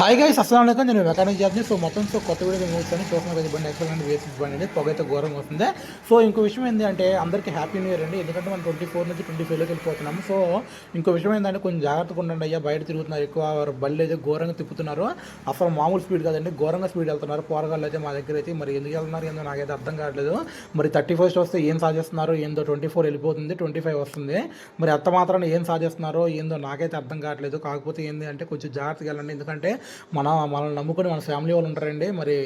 Hi guys అస్సలం నేను mechanic జాబ్ని సో మొత్తం సో కొత్త వీడియో మేము వచ్చాను చూసిన కదా బండి ఎక్సలెంట్ వేసి బండి అండి. పొగ అయితే ఘోరంగా వస్తుంది. సో ఇంకో విషయం ఏంటి అంటే అందరికీ హ్యాపీ న్యూ ఇయర్ అండి. ఎందుకంటే మనం ట్వంటీ ఫోర్ నుంచి ట్వంటీ ఫైవ్లోకి వెళ్ళిపోతున్నాము. సో ఇంకో విషయం ఏంటంటే కొంచెం జాగ్రత్తగా ఉండండి అయ్యా. బయట తిరుగుతున్నారు ఎక్కువ. బళ్ళు అయితే ఘోరంగా తిప్పుతున్నారు. అసలు మామూలు స్పీడ్ కాదండి. ఘోరంగా స్పీడ్ వెళ్తున్నారు. పోరగాళ్ళు అయితే మా దగ్గర అయితే మరి ఎందుకు వెళ్తున్నారు ఏందో నాకైతే అర్థం కావట్లేదు. మరి థర్టీ ఫస్ట్ వస్తే ఏం సాధిస్తున్నారు? ఏందో ట్వంటీ ఫోర్ వెళ్ళిపోతుంది. ట్వంటీ ఫైవ్ వస్తుంది. మరి అత్త మాత్రం ఏం సాధిస్తున్నారో? ఏందో నాకైతే అర్థం కావట్లేదు. కాకపోతే ఏంది అంటే కొంచెం జాగ్రత్తగా వెళ్ళండి. ఎందుకంటే మన మనల్ని నమ్ముకొని మన ఫ్యామిలీ వాళ్ళు ఉంటారండి. మరి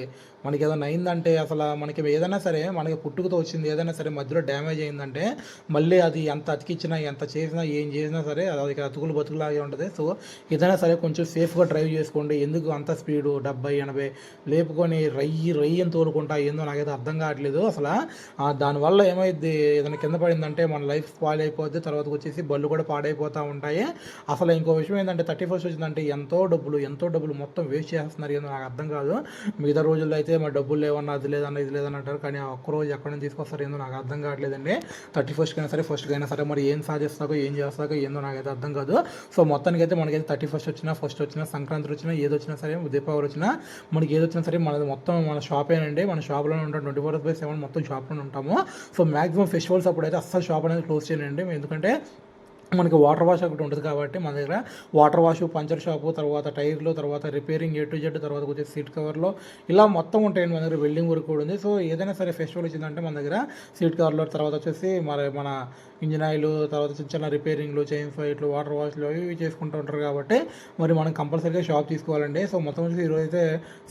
మనకి ఏదైనా అయిందంటే అసలు మనకి ఏదైనా సరే మనకి పుట్టుకతో వచ్చింది ఏదైనా సరే మధ్యలో డ్యామేజ్ అయిందంటే మళ్ళీ అది ఎంత అతికిచ్చినా ఎంత చేసినా ఏం చేసినా సరే అది అతుకులు బతుకులాగే ఉంటుంది. సో ఏదైనా సరే కొంచెం సేఫ్గా డ్రైవ్ చేసుకోండి. ఎందుకు అంత స్పీడు? డెబ్బై ఎనభై లేపుకొని రయ్యి రయ్యి అని తోలుకుంటా ఏందో నాకైతే అర్థం కావట్లేదు. అసలు దానివల్ల ఏమైంది ఏదైనా కింద పడిందంటే మన లైఫ్ స్పాయిల్ అయిపోద్ది. తర్వాత వచ్చేసి బళ్ళు కూడా పాడైపోతూ ఉంటాయి. అసలు ఇంకో విషయం ఏంటంటే థర్టీ ఫస్ట్ వచ్చిందంటే ఎంతో డబ్బులు ఎంతో డబ్బులు మొత్తం వేస్ట్ చేస్తున్నారు ఏదో నాకు అర్థం కాదు. మిగతా రోజుల్లో అయితే మా డబ్బులు లేవన్నా అది లేదన్నా ఇది లేదని అంటారు. కానీ ఆ ఒక్క రోజు ఎక్కడ నుంచి తీసుకొస్తారు ఏందో నాకు అర్థం కావట్లేదండి. థర్టీ ఫస్ట్కి అయినా సరే ఫస్ట్కి అయినా సరే మరి ఏం సాధిస్తాకో ఏం చేస్తాకో ఏందో నాకైతే అర్థం కాదు. సో మొత్తానికి అయితే మనకైతే థర్టీ ఫస్ట్ వచ్చినా ఫస్ట్ వచ్చినా సంక్రాంతి వచ్చినా ఏది వచ్చినా సరే దీపావళి వచ్చినా మనకి ఏది వచ్చినా సరే మనది మొత్తం మన షాపేనండి. మన షాప్లోనే ఉంటాం. ట్వంటీ ఫోర్ బై సెవెన్ మొత్తం షాప్లోనే ఉంటాము. సో మాక్సిమం ఫెస్టివల్స్ అప్పుడైతే అస్సలు షాప్ అనేది క్లోజ్ చేయండి ఎందుకంటే మనకి వాటర్ వాష్ ఒకటి ఉంటుంది కాబట్టి మన దగ్గర వాటర్ వాష్ పంచర్ షాపు తర్వాత టైర్లు తర్వాత రిపేరింగ్ ఏ టు జెడ్ తర్వాత వచ్చేసి సీట్ కవర్లో ఇలా మొత్తం ఉంటాయండి మన దగ్గర వెల్డింగ్ వర్క్ కూడా ఉంది. సో ఏదైనా సరే ఫెస్టివల్ వచ్చిందంటే మన దగ్గర సీట్ కవర్లో తర్వాత వచ్చేసి మరి మన ఇంజిన్ ఆయిల్ తర్వాత చిన్న చిన్న రిపేరింగ్లు చైన్ ఫైట్లు వాటర్ వాష్లు అవి ఇవి చేసుకుంటూ ఉంటారు కాబట్టి మరి మనం కంపల్సరీగా షాప్ తీసుకోవాలండి. సో మొత్తం వచ్చి ఈరోజు అయితే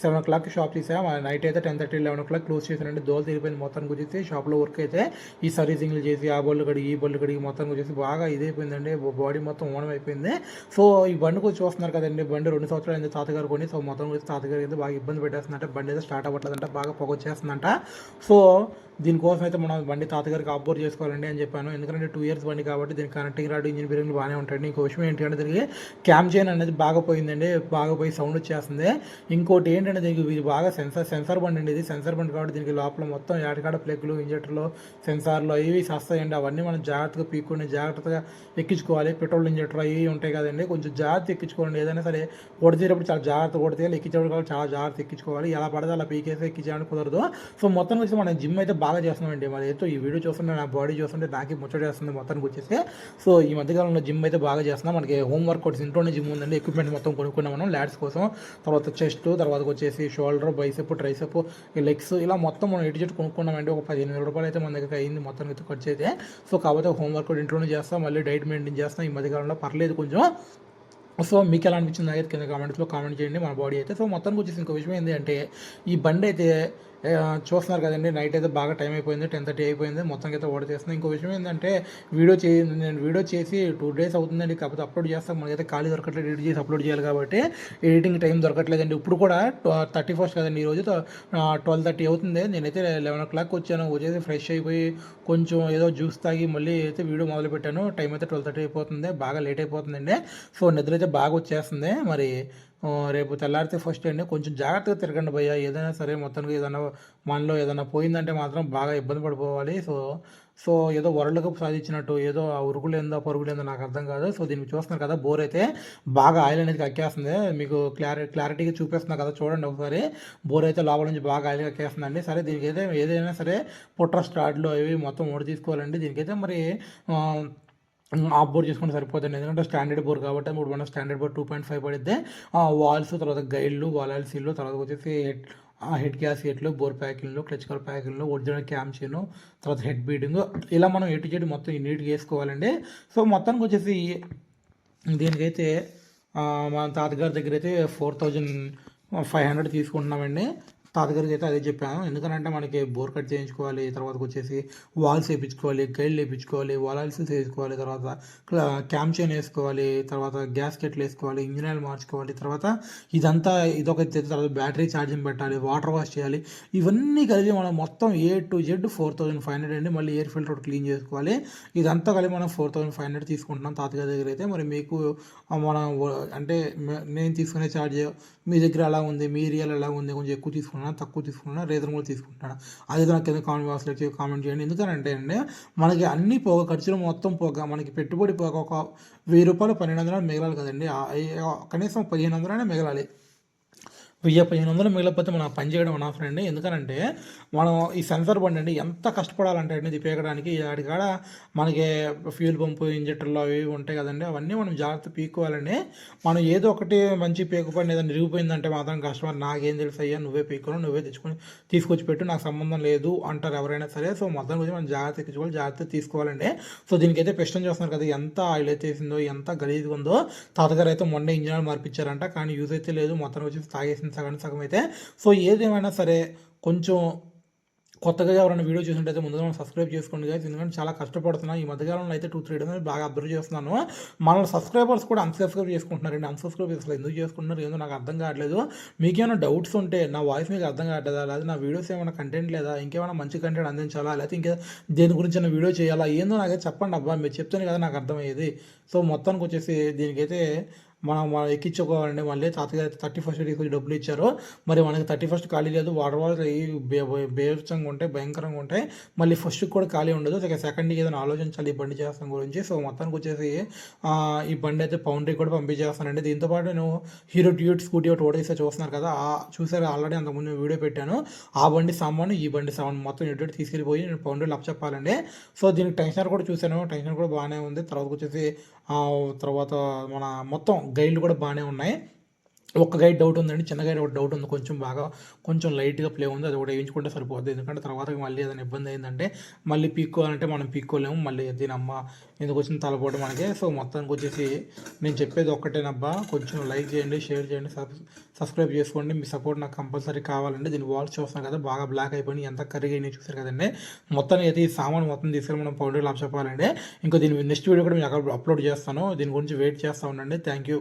సెవెన్ ఓ క్లాక్ షాప్ తీసాం. నైట్ అయితే ten thirty eleven o'clock close చేశానండి. దోలు తిరిగిపోయింది మొత్తం గురించి షాప్లో వర్క్ అయితే ఈ సర్వీసింగ్లు చేసి ఆ బళ్ళు కడిగి ఈ బళ్ళు కడిగి మొత్తం వచ్చేసి బాగా అయిపోయిందండి. బాడీ మొత్తం ఓనం అయిపోయింది. సో ఈ బండి కొంచెం చూస్తున్నారు కదండి. బండి రెండు సంవత్సరాలు అయింది తాతగారు కొని. సో మొత్తం గురించి తాతగారు అయితే బాగా ఇబ్బంది పెట్టేస్తుందంట. బండి అయితే స్టార్ట్ అవ్వట్లేదంట. బాగా పొగ వచ్చేస్తుందంట సో దీనికోసం అయితే మనం బండి తాతగారికి అబ్బోర్ చేసుకోవాలండి అని చెప్పాను. ఎందుకంటే టూ ఇయర్స్ బండి కాబట్టి దీనికి కనెక్టింగ్ రాడు ఇంజిన్ బేరింగ్లు బాగానే ఉంటాయండి. ఇంకో విషయం ఏంటంటే దీనికి క్యామ్ చైన్ అనేది బాగా పోయిందండి. బాగా పోయి సౌండ్ వచ్చేస్తుంది. ఇంకోటి ఏంటంటే దీనికి ఇది బాగా సెన్సార్ సెన్సార్ బండి అండి ఇది. సెన్సార్ బండి కాబట్టి దీనికి లోపల మొత్తం ఏటకాడ ప్లగ్లు ఇంజెక్టర్లు సెన్సార్లు ఇవి వస్తాయండి అవన్నీ మనం జాగ్రత్తగా పీక్కొని జాగ్రత్తగా ఎక్కించుకోవాలి. పెట్రోల్ ఇంజెక్టర్ అవి ఉంటాయి కదండి. కొంచెం జాగ్రత్త ఎక్కించుకోండి. ఏదైనా సరే కొడితేటప్పుడు చాలా జాగ్రత్త కొడితే ఎక్కించేటప్పుడు చాలా జాగ్రత్త ఎక్కించుకోవాలి. ఎలా పడితే అలా పీకేసి ఎక్కించడానికి కుదరదు. సో మొత్తం వచ్చి మనం జిమ్ అయితే బాగా చేస్తున్నామండి. మరి ఏదో ఈ వీడియో చూస్తుంటే నా బాడీ చూస్తుంటే నాకే ముచ్చటేస్తుంది మొత్తానికి వచ్చేసి. సో ఈ మధ్యకాలంలో జిమ్ అయితే బాగా చేస్తున్నాం. మనకి హోమ్ వర్కౌట్స్ ఇంట్లోనే జిమ్ ఉందండి. ఎక్విప్మెంట్ మొత్తం కొనుక్కున్నాం మనం ల్యాడ్స్ కోసం. తర్వాత చెస్ట్ తర్వాత వచ్చేసి షోల్డర్ బైసెప్ ట్రైసెప్ లెగ్స్ ఇలా మొత్తం మనం ఎటు చెట్టు కొనుక్కున్నామండి. ఒక పదిహేను వేల రూపాయలు అయితే మన దగ్గర అయింది మొత్తం అయితే ఖర్చు అయితే. సో కాకపోతే హోమ్ వర్కౌట్ ఇంట్లోనే చేస్తాం. మళ్ళీ డైట్ మెయింటైన్ చేస్తాం ఈ మధ్యకాలంలో పర్లేదు కొంచెం. సో మీకు ఎలా అనిపించింది అయితే కింద కామెంట్స్లో కామెంట్ చేయండి మన బాడీ అయితే. సో మొత్తానికి వచ్చేసి ఇంకో విషయం ఏంటి అంటే ఈ బండి అయితే చూస్తున్నారు కదండి నైట్ అయితే బాగా టైం అయిపోయింది టెన్ థర్టీ అయిపోయింది మొత్తం అయితే ఓడ చేస్తున్నాను ఇంకో విషయం ఏంటంటే వీడియో చే నేను వీడియో చేసి టూ డేస్ అవుతుందండి కాకపోతే అప్లోడ్ చేస్తాం. మనకైతే ఖాళీ దొరకట్లేదు ఎడిట్ చేసి అప్లోడ్ చేయాలి కాబట్టి ఎడిటింగ్ టైం దొరకట్లేదండి. ఇప్పుడు కూడా థర్టీ ఫస్ట్ కదండి ఈరోజు ట్వెల్వ్ థర్టీ అవుతుంది. నేనైతే లెవెన్ ఓ క్లాక్ వచ్చాను. వచ్చేసి ఫ్రెష్ అయిపోయి కొంచెం ఏదో జ్యూస్ తాగి మళ్ళీ అయితే వీడియో మొదలు పెట్టాను టైం అయితే ట్వెల్వ్ థర్టీ అయిపోతుంది. బాగా లేట్ అయిపోతుందండి. సో నిద్ర అయితే బాగా వచ్చేస్తుంది. మరి రేపు తెల్లారితే ఫస్ట్ అండి. కొంచెం జాగ్రత్తగా తిరగండి భయ్య. ఏదైనా సరే మొత్తానికి ఏదైనా మనలో ఏదైనా పోయిందంటే మాత్రం బాగా ఇబ్బంది పడిపోవాలి. సో సో ఏదో వరల్డ్ కప్ సాధించినట్టు ఏదో ఆ ఉరుగులేందో పరుగులేందో నాకు అర్థం కాదు. సో దీన్ని చూస్తున్నారు కదా బోర్ అయితే బాగా ఆయిల్ అనేది కక్కేస్తుంది. మీకు క్లారి క్లారిటీగా చూపిస్తున్నా కదా చూడండి ఒకసారి. బోర్ అయితే లోపల నుంచి బాగా ఆయిల్ కక్కేస్తుందండి. సరే దీనికి అయితే ఏదైనా సరే పుట్ర స్టార్ట్లు అవి మొత్తం ఓడి తీసుకోవాలండి దీనికైతే మరి ఆ, ఆఫ్ బోర్ చేసుకుంటే సరిపోతుంది. ఎందుకంటే స్టాండర్డ్ బోర్ కాబట్టి మూడు వందల standard bore two point five పడితే వాల్స్ తర్వాత గైడ్లు వాల్ సీళ్ళు తర్వాత వచ్చేసి హెడ్ హెడ్ గ్యాస్ బోర్ ప్యాకింగ్లు క్లచ్ కవర్ ప్యాకింగ్లు ఒరిజినల్ క్యామ్ తర్వాత హెడ్ బీడింగ్ ఇలా మనం ఎటు చెడు మొత్తం నీట్గా వేసుకోవాలండి సో మొత్తానికి వచ్చేసి దీనికైతే ఆ, మా తాతగారి దగ్గర అయితే ఫోర్ థౌజండ్ ఫైవ్ హండ్రెడ్ తీసుకుంటున్నామండి. తాతగారికి అయితే అదే చెప్పాను. ఎందుకంటే మనకి బోర్ కట్ చేయించుకోవాలి తర్వాత వచ్చేసి వాల్స్ వేయించుకోవాలి గైడ్లు వేయించుకోవాలి వాల్స్ వేసుకోవాలి తర్వాత క్యామ్ చైన్ వేసుకోవాలి తర్వాత గ్యాస్ కెట్లు వేసుకోవాలి ఇంజిన్ ఆయిల్ మార్చుకోవాలి తర్వాత ఇదంతా ఇదొక తర్వాత బ్యాటరీ ఛార్జింగ్ పెట్టాలి వాటర్ వాష్ చేయాలి. ఇవన్నీ కలిపి మనం మొత్తం A to Z four thousand five hundred అండి. మళ్ళీ ఎయిర్ ఫిల్టర్ క్లీన్ చేసుకోవాలి. ఇదంతా కలిపి మనం ఫోర్ థౌసండ్ ఫైవ్ హండ్రెడ్ తీసుకుంటున్నాం తాతగారి దగ్గర అయితే. మరి మీకు మనం అంటే నేను తీసుకునే ఛార్జ్ మీ దగ్గర ఎలా ఉంది? మీ ఏరియాలో ఎలా ఉంది? కొంచెం ఎక్కువ తీసుకున్నాను తక్కువ తీసుకున్నాను రీజనబుల్ తీసుకుంటాను అది నాకు కింద కామెంట్ బాక్స్లో వచ్చి కామెంట్ చేయండి. ఎందుకంటే అండి మనకి అన్ని పోగ ఖర్చులు మొత్తం పోగా మనకి పెట్టుబడి పోగా ఒక వెయ్యి రూపాయలు పన్నెండు వందలు మిగలాలి కదండి. కనీసం పదిహేను వందలనే మిగలాలి. వెయ్యి పదిహేను వందలు మిగిలిపోతే మనం పని చేయడం అనవసరం అండి ఎందుకనంటే మనం ఈ సెన్సర్ బండి అండి ఎంత కష్టపడాలంటే అండి ఇది పీకడానికి. ఆడికాడ మనకి ఫ్యూల్ పంపు ఇంజక్టర్లు అవి ఉంటాయి కదండి. అవన్నీ మనం జాగ్రత్త పీక్కోవాలండి. మనం ఏదో ఒకటి మంచి పీకపోయిన ఏదైనా నిరిగిపోయిందంటే మాత్రం కస్టమర్ నాకేం తెలుసు అయ్యా నువ్వే పీక్కోను నువ్వే తెచ్చుకొని తీసుకొచ్చి పెట్టు నాకు సంబంధం లేదు అంటారు ఎవరైనా సరే. సో మొత్తం గురించి మనం జాగ్రత్త ఎక్కించుకోవాలి జాగ్రత్త తీసుకోవాలండి. సో దీనికైతే పిస్టన్ చేస్తున్నారు కదా ఎంత ఆయిల్ అయితే వేసిందో ఎంత గలీజ్గా ఉందో. తాతగారు అయితే మొన్న ఇంజనీర్ మార్పించారంట కానీ యూజ్ అయితే లేదు. మొత్తం వచ్చి తాగేసింది సగం సగం అయితే. సో ఏదేమైనా సరే కొంచెం కొత్తగా ఎవరైనా వీడియో చూసినట్టయితే ముందుగా మనం సబ్స్క్రైబ్ చేసుకోండి guys. ఎందుకంటే చాలా కష్టపడుతున్నాను. ఈ మధ్యకాలంలో అయితే టూ త్రీ డేస్ బాగా అబ్జర్వ్ చేస్తున్నాను. మన సబ్స్క్రైబర్స్ కూడా అన్సబ్స్క్రైబ్ చేసుకుంటున్నారండి. అన్సబ్స్క్రైబ్ అసలు ఎందుకు చేసుకుంటున్నారు? ఏదో నాకు అర్థం కావట్లేదు. మీకేమైనా డౌట్స్ ఉంటే నా వాయిస్ మీకు అర్థం కావట్లేదా? లేదా నా వీడియోస్ ఏమైనా కంటెంట్ లేదా? ఇంకేమైనా మంచి కంటెంట్ అందించాలా? లేకపోతే ఇంకా దేని గురించి నేను వీడియో చేయాలా? ఏందో నాకైతే చెప్పండి అబ్బా. మీరు చెప్తేనే కదా నాకు అర్థమయ్యేది. సో మొత్తానికి వచ్చేసి దీనికైతే మనం మనం ఎక్కించుకోవాలండి మళ్ళీ తాతగారు థర్టీ ఫస్ట్ కొంచెం డబ్బులు ఇచ్చారు. మరి మనకి థర్టీ ఫస్ట్ ఖాళీ లేదు. వాటర్ వాళ్ళు బేభత్సంగా ఉంటాయి భయంకరంగా ఉంటాయి. మళ్ళీ ఫస్ట్కి కూడా ఖాళీ ఉండదు. ఇక సెకండ్కి ఏదైనా ఆలోచించాలి ఈ బండి చేస్తాం గురించి. సో మొత్తానికి వచ్చేసి ఈ బండి అయితే పౌండరీ కూడా పంపించేస్తానండి. దీంతోపాటు నేను హీరో ట్యూట్ స్కూటీ ఒకటి ఓడిస్తే చూస్తున్నారు కదా ఆ చూసారు? ఆల్రెడీ అంతకుముందు వీడియో పెట్టాను. ఆ బండి సామాను ఈ బండి సామాను మొత్తం ఎటువంటి తీసుకెళ్ళిపోయి నేను పౌండరీలు అప్ చెప్పాలండి. సో దీనికి టెన్షన్ కూడా చూశాను. టెన్షన్ కూడా బాగానే ఉంది. తర్వాత వచ్చేసి తర్వాత మన మొత్తం గైడ్లు కూడా బాగానే ఉన్నాయి. ఒక్క గైడ్ డౌట్ ఉందండి చిన్న గైడ్ ఒకటి డౌట్ ఉంది. కొంచెం బాగా కొంచెం లైట్గా ప్లే ఉంది అది కూడా వేయించుకుంటే సరిపోద్ది. ఎందుకంటే తర్వాత మళ్ళీ ఏదైనా ఇబ్బంది అయిందంటే మళ్ళీ పీక్కోవాలంటే మనం పీక్కోలేము మళ్ళీ దీని అమ్మ ఎందుకు వచ్చిన తలపోవడం మనకి. సో మొత్తానికి వచ్చేసి నేను చెప్పేది ఒక్కటేనబ్బా కొంచెం లైక్ చేయండి షేర్ చేయండి సబ్స్క్రైబ్ చేసుకోండి. మీ సపోర్ట్ నాకు కంపల్సరీ కావాలండి దీని వాల్స్ చూస్తున్నాం కదా బాగా బ్లాక్ అయిపోయి ఎంత కరిగి అయినాయి చూసారు కదండి. మొత్తానికి అయితే ఈ సామాన్ మొత్తం తీసుకెళ్ళి మనం పౌడర్ లాప్ చెప్పాలండి ఇంకా దీని నెక్స్ట్ వీడియో కూడా మీకు అక్కడ అప్లోడ్ చేస్తాను. దీని గురించి వెయిట్ చేస్తూ ఉండండి. Thank you